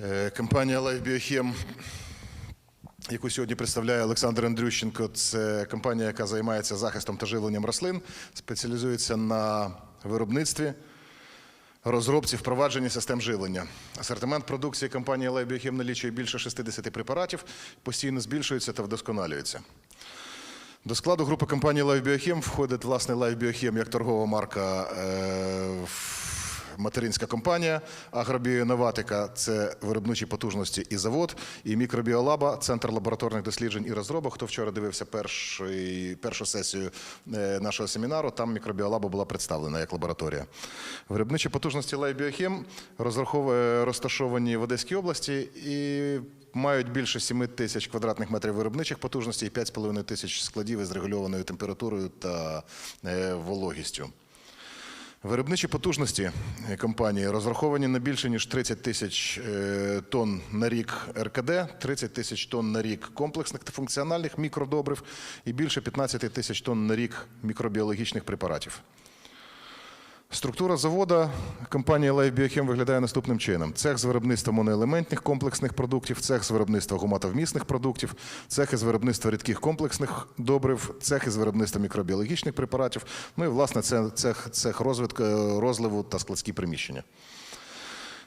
Е, Компанія Life Biochem, яку сьогодні представляє Олександр Андрющенко, це компанія, яка займається захистом та живленням рослин, спеціалізується на виробництві, розробці, впровадженні систем живлення. Асортимент продукції компанії Life Biochem налічує більше 60 препаратів, постійно збільшується та вдосконалюється. До складу групи компанії Life Biochem входить власне Life Biochem як торгова марка, е, материнська компанія, Агробіоноватика це виробничі потужності і завод, і Мікробіолаба, центр лабораторних досліджень і розробок. Хто вчора дивився перший, першу сесію е, нашого семінару, там мікробіолаба була представлена як лабораторія. Виробничі потужності Biochem розраховує розташовані в Одеській області і мають більше 7 тисяч квадратних метрів виробничих потужностей і 5,5 тисяч складів із регульованою температурою та е, вологістю. Виробничі потужності компанії розраховані на більше ніж 30 тисяч е, тонн на рік РКД, 30 тисяч тонн на рік комплексних та функціональних мікродобрив і більше 15 тисяч тонн на рік мікробіологічних препаратів. Структура завода компанії Life Biochem виглядає наступним чином: цех з виробництва моноелементних комплексних продуктів, цех з виробництва гуматовмісних продуктів, цех із виробництва рідких комплексних добрив, цех із виробництва мікробіологічних препаратів. Ну і власне це цех, цех розвитку, розливу та складські приміщення.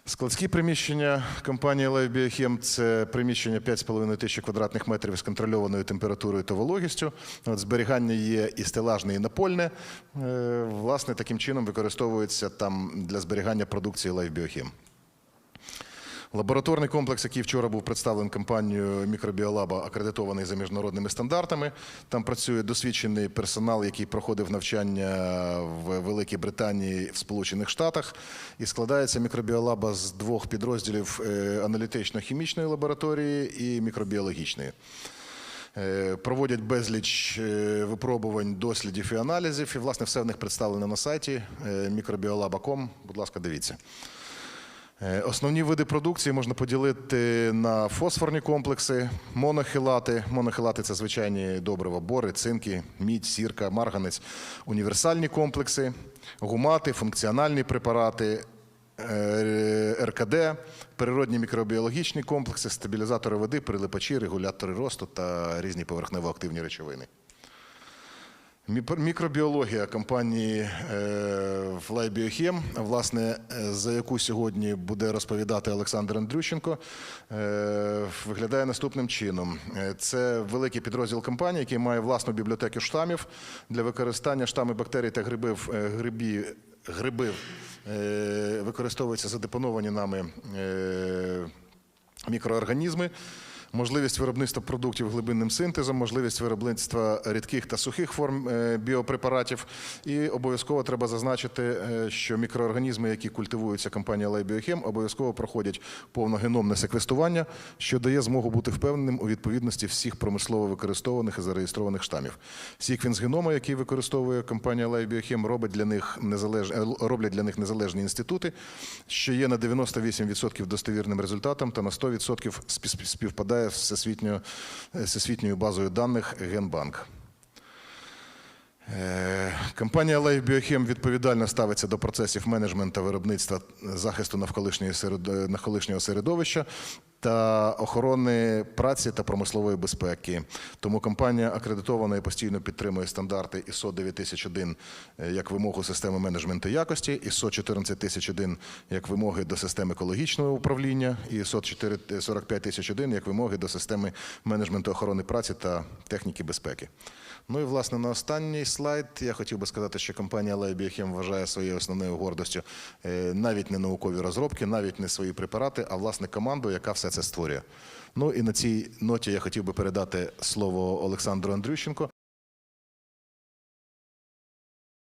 Складські приміщення компанії Life Biochem – це приміщення 5,5 тисячі квадратних метрів з контрольованою температурою та вологістю. От зберігання є і стелажне, і напольне. Е, Власне, таким чином використовується там для зберігання продукції Life Biochem. Лабораторний комплекс, який вчора був представлений компанією Мікробіолаба, акредитований за міжнародними стандартами. Там працює досвідчений персонал, який проходив навчання в Великій Британії в Сполучених Штатах. І складається мікробіолаба з двох підрозділів е, аналітично-хімічної лабораторії і мікробіологічної. Е, Проводять безліч е, випробувань, дослідів і аналізів. І, власне, все в них представлено на сайті microbiolaba.com. Будь ласка, дивіться. Е, Основні види продукції можна поділити на фосфорні комплекси, монохилати. Монохилати це звичайні добрива, бори, цинки, мідь, сірка, марганець, універсальні комплекси, гумати, функціональні препарати, е, РКД, природні мікробіологічні комплекси, стабілізатори води, прилипачі, регулятори росту та різні поверхнево-активні речовини. Мі- Мікробіологія компанії е, власне, е, за яку сьогодні буде розповідати Олександр Андрющенко, е, виглядає наступним чином. Це великий підрозділ компанії, який має власну бібліотеку штамів для використання штами бактерій та грибів. Грибі, грибів використовуються задепоновані нами мікроорганізми. Можливість виробництва продуктів глибинним синтезом, можливість виробництва рідких та сухих форм е, біопрепаратів. І обов'язково треба зазначити, е, що мікроорганізми, які культивуються Life Biochem, обов'язково проходять повногеномне секвестування, що дає змогу бути впевненим у відповідності всіх промислово використовуваних і зареєстрованих штамів. Сіквенс генома, який використовує компанія Biochem, робить для них незалеж... е, роблять для них незалежні інститути, що є на 98% достовірним результатом та на 100% співпадає з всесвітньою, е, всесвітньою базою даних Генбанк. Е, Компанія Life Biochem відповідально ставиться до процесів менеджменту виробництва захисту навколишнього середовища та охорони праці та промислової безпеки. Тому компанія акредитована і постійно підтримує стандарти ISO 9001 е, як вимогу системи менеджменту якості, ISO 14001 як вимоги до системи екологічного управління, і ISO 4 45001 як вимоги до системи менеджменту охорони праці та техніки безпеки. Ну і власне на останній слайд я хотів би сказати, що компанія Life вважає своєю основною гордостю е, навіть не наукові розробки, навіть не свої препарати, а власне команду, яка це створює. Ну і на цій ноті я хотів би передати слово Олександру Андрющенко,